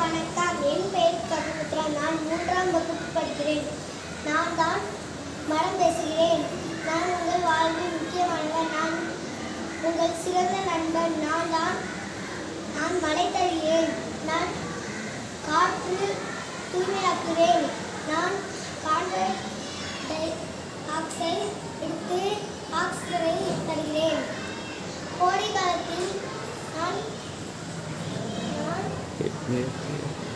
வணக்கம் என் பெயர் கவிபுத்ரா நான் மூன்றாம் வகுப்பு படிக்கிறேன். நான் தான் மரம் பேசுகிறேன். நான் உங்கள் வாழ்வில் முக்கியமானவர். நான் உங்கள் சிறந்த நண்பர் நான் தான் நான் மழை தருகிறேன். நான் காற்று தூய்மையாக்குகிறேன். நான் கார்பன் டை ஆக்சைடு எடுத்து கோடை காலத்தில் நான் நான்